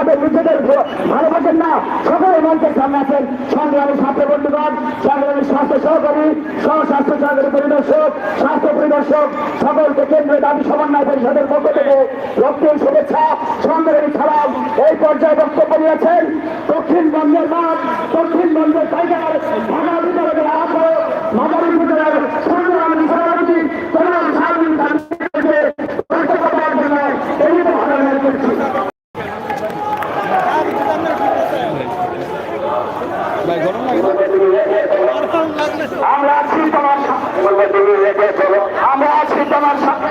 তাদের নিজেদের ভালোবাসেন না। সকলে মঞ্চের সামনে আছেন। সংগ্রামী ছাত্র বন্ধুগণ, সংগ্রামী স্বাস্থ্য সহকারী সহ স্বাস্থ্য সহকারী পরিদর্শক, স্বাস্থ্য পরিদর্শক, সকলকে কেন্দ্রীয় দাবি সমন্বয় পরিষদের পক্ষ থেকে রক্তিম শুভেচ্ছা, সংগ্রামী সালাম এই পর্যায়ে বক্তব্য নিয়েছেন দক্ষিণবঙ্গের মাঠ, দক্ষিণবঙ্গের টাইগার, ঢাকা আমরা আছি তোমার সাথে আমরা আছি তোমার সাথে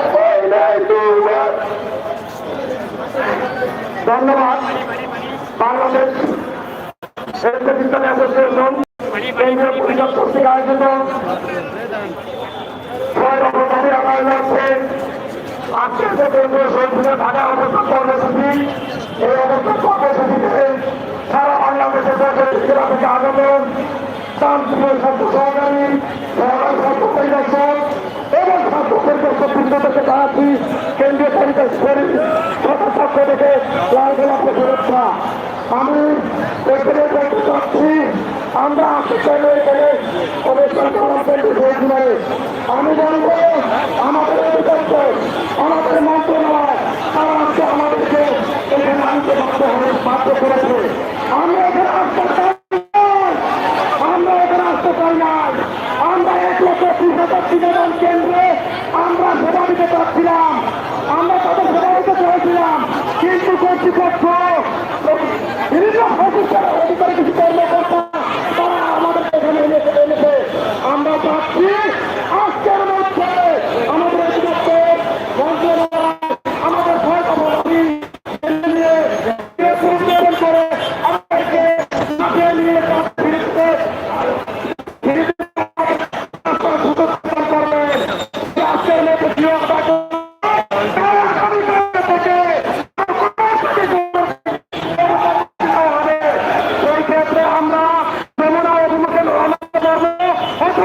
ধন্যবাদ। বাংলাদেশ বিজ্ঞান অ্যাসোসিয়েশন কেন্দ্রীয় পরিষদ কর্তৃক আয়োজিত ছয় নম্বর দাবি আদায় আজকের যে কেন্দ্রীয় সংসদে ঢাকা অবস্থান কর্মসূচি এই অবস্থান কর্মসূচিতে সারা বাংলাদেশের দেশের আগত শান্তিপ্রিয় ছাত্র সহকারী ছাত্র পরিদর্শক এবং ছাত্র পরিদর্শক থেকে জানাচ্ছি কেন্দ্রীয় পরিবেশ সরকার পক্ষ থেকে লাল গোলাপের শুভেচ্ছা। আমি এখানে বলতে চাচ্ছি, আমরা আসতে এখানে অনুষ্ঠান করার জন্য বলব আমাদের অধিকাংশ আমাদের মন্ত্রণালয়, তারা আমাদেরকে এখানে আনতে বাধ্য হবে বাধ্য করেছে আমরা এখানে আসতে চাই না। আমরা এখানে আসতে চাই না আমরা এক লক্ষ ত্রিশ হাজার বিনোদন কেন্দ্রে আমরা সেবা দিতে চাচ্ছিলাম